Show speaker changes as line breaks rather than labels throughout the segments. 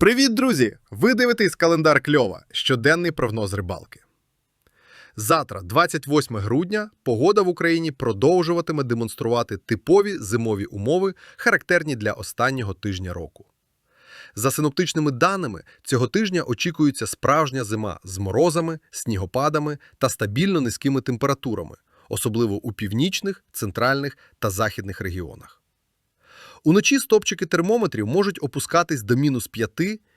Привіт, друзі! Ви дивитесь календар Кльова, щоденний прогноз рибалки. Завтра, 28 грудня, погода в Україні продовжуватиме демонструвати типові зимові умови, характерні для останнього тижня року. За синоптичними даними, цього тижня очікується справжня зима з морозами, снігопадами та стабільно низькими температурами, особливо у північних, центральних та західних регіонах. Уночі стопчики термометрів можуть опускатись до мінус 5,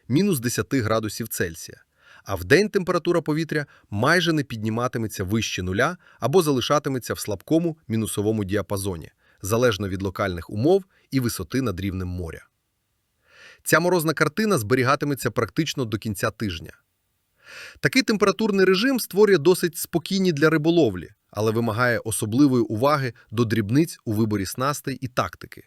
мінус 10 градусів Цельсія, а вдень температура повітря майже не підніматиметься вище нуля або залишатиметься в слабкому мінусовому діапазоні, залежно від локальних умов і висоти над рівнем моря. Ця морозна картина зберігатиметься практично до кінця тижня. Такий температурний режим створює досить спокійні для риболовлі, але вимагає особливої уваги до дрібниць у виборі снастей і тактики.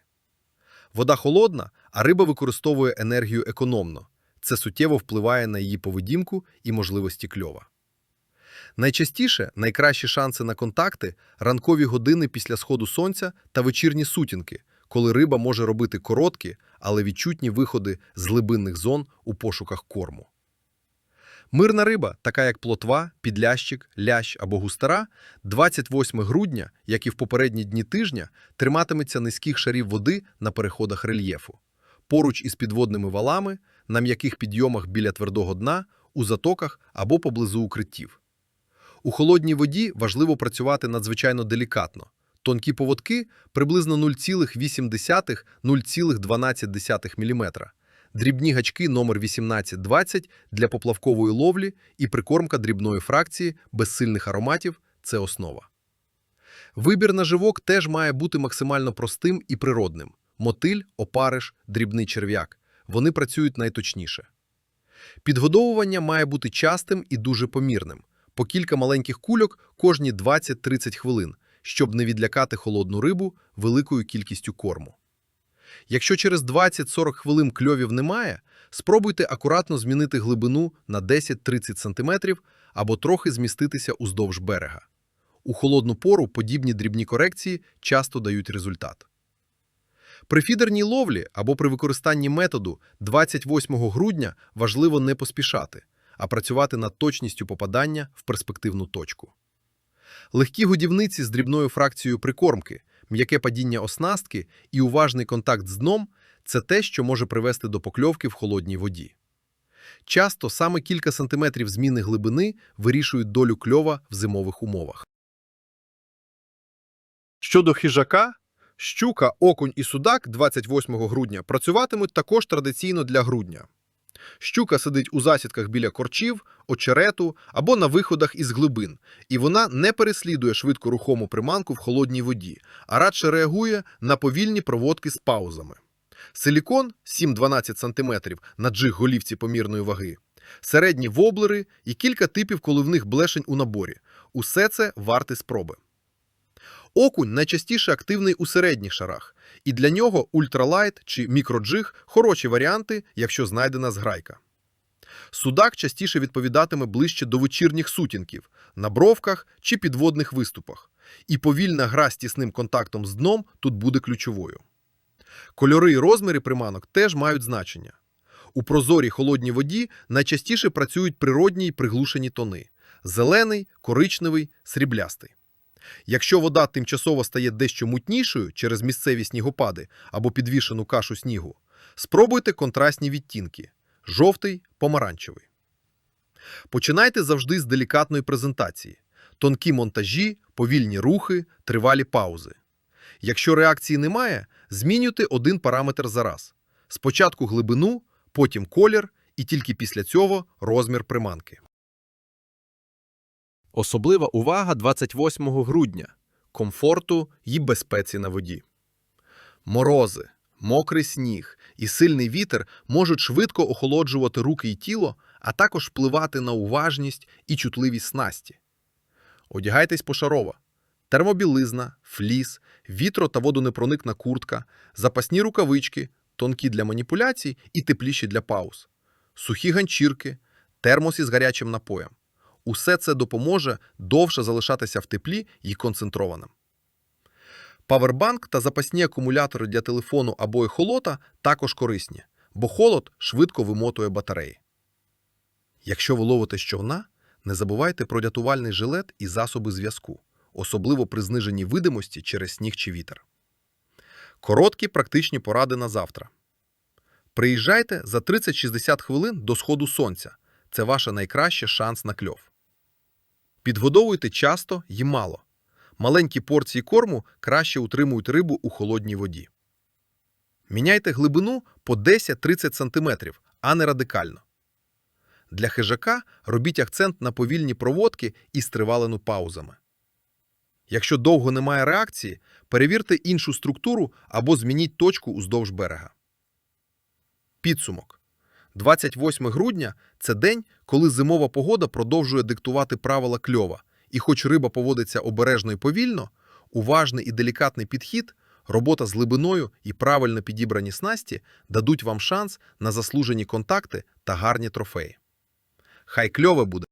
Вода холодна, а риба використовує енергію економно. Це суттєво впливає на її поведінку і можливості кльова. Найчастіше найкращі шанси на контакти ранкові години після сходу сонця та вечірні сутінки, коли риба може робити короткі, але відчутні виходи з глибинних зон у пошуках корму. Мирна риба, така як плотва, підлящик, лящ або густара, 28 грудня, як і в попередні дні тижня, триматиметься низьких шарів води на переходах рельєфу, поруч із підводними валами, на м'яких підйомах біля твердого дна, у затоках або поблизу укриттів. У холодній воді важливо працювати надзвичайно делікатно. Тонкі поводки приблизно 0,8-0,12 мм, дрібні гачки номер 1820 для поплавкової ловлі і прикормка дрібної фракції без сильних ароматів – це основа. Вибір наживок теж має бути максимально простим і природним. Мотиль, опариш, дрібний черв'як – вони працюють найточніше. Підгодовування має бути частим і дуже помірним, по кілька маленьких кульок кожні 20-30 хвилин, щоб не відлякати холодну рибу великою кількістю корму. Якщо через 20-40 хвилин кльовів немає, спробуйте акуратно змінити глибину на 10-30 см або трохи зміститися уздовж берега. У холодну пору подібні дрібні корекції часто дають результат. При фідерній ловлі або при використанні методу 28 грудня важливо не поспішати, а працювати над точністю попадання в перспективну точку. Легкі годівниці з дрібною фракцією прикормки, м'яке падіння оснастки і уважний контакт з дном – це те, що може привести до покльовки в холодній воді. Часто саме кілька сантиметрів зміни глибини вирішують долю кльова в зимових умовах. Щодо хижака, щука, окунь і судак 28 грудня працюватимуть також традиційно для грудня. Щука сидить у засідках біля корчів, очерету або на виходах із глибин, і вона не переслідує швидко рухому приманку в холодній воді, а радше реагує на повільні проводки з паузами. Силікон 7-12 см на джиг голівці помірної ваги, середні воблери і кілька типів коливних блешень у наборі. Усе це варте спроби. Окунь найчастіше активний у середніх шарах, і для нього ультралайт чи мікроджиг – хороші варіанти, якщо знайдена зграйка. Судак частіше відповідатиме ближче до вечірніх сутінків, на бровках чи підводних виступах, і повільна гра з тісним контактом з дном тут буде ключовою. Кольори і розміри приманок теж мають значення. У прозорій холодній воді найчастіше працюють природні й приглушені тони – зелений, коричневий, сріблястий. Якщо вода тимчасово стає дещо мутнішою через місцеві снігопади або підвішену кашу снігу, спробуйте контрастні відтінки – жовтий, помаранчевий. Починайте завжди з делікатної презентації. Тонкі монтажі, повільні рухи, тривалі паузи. Якщо реакції немає, змінюйте один параметр за раз. Спочатку глибину, потім колір і тільки після цього розмір приманки. Особлива увага 28 грудня – комфорту і безпеці на воді. Морози, мокрий сніг і сильний вітер можуть швидко охолоджувати руки і тіло, а також впливати на уважність і чутливість снасті. Одягайтесь пошарово. Термобілизна, фліс, вітро та водонепроникна куртка, запасні рукавички, тонкі для маніпуляцій і тепліші для пауз, сухі ганчірки, термос із гарячим напоєм. Усе це допоможе довше залишатися в теплі і концентрованим. Павербанк та запасні акумулятори для телефону або ехолота також корисні. бо холод швидко вимотує батареї. Якщо ви ловите човна, не забувайте про рятувальний жилет і засоби зв'язку, особливо при зниженні видимості через сніг чи вітер. Короткі практичні поради на завтра. Приїжджайте за 30-60 хвилин до сходу сонця. Це ваш найкращий шанс на кльов. Підгодовуйте часто і мало. Маленькі порції корму краще утримують рибу у холодній воді. Міняйте глибину по 10-30 см, а не радикально. Для хижака робіть акцент на повільні проводки і стривалену паузами. Якщо довго немає реакції, перевірте іншу структуру або змініть точку уздовж берега. Підсумок. 28 грудня – це день, коли зимова погода продовжує диктувати правила кльова, і хоч риба поводиться обережно і повільно, уважний і делікатний підхід, робота з глибиною і правильно підібрані снасті дадуть вам шанс на заслужені контакти та гарні трофеї. Хай кльове буде!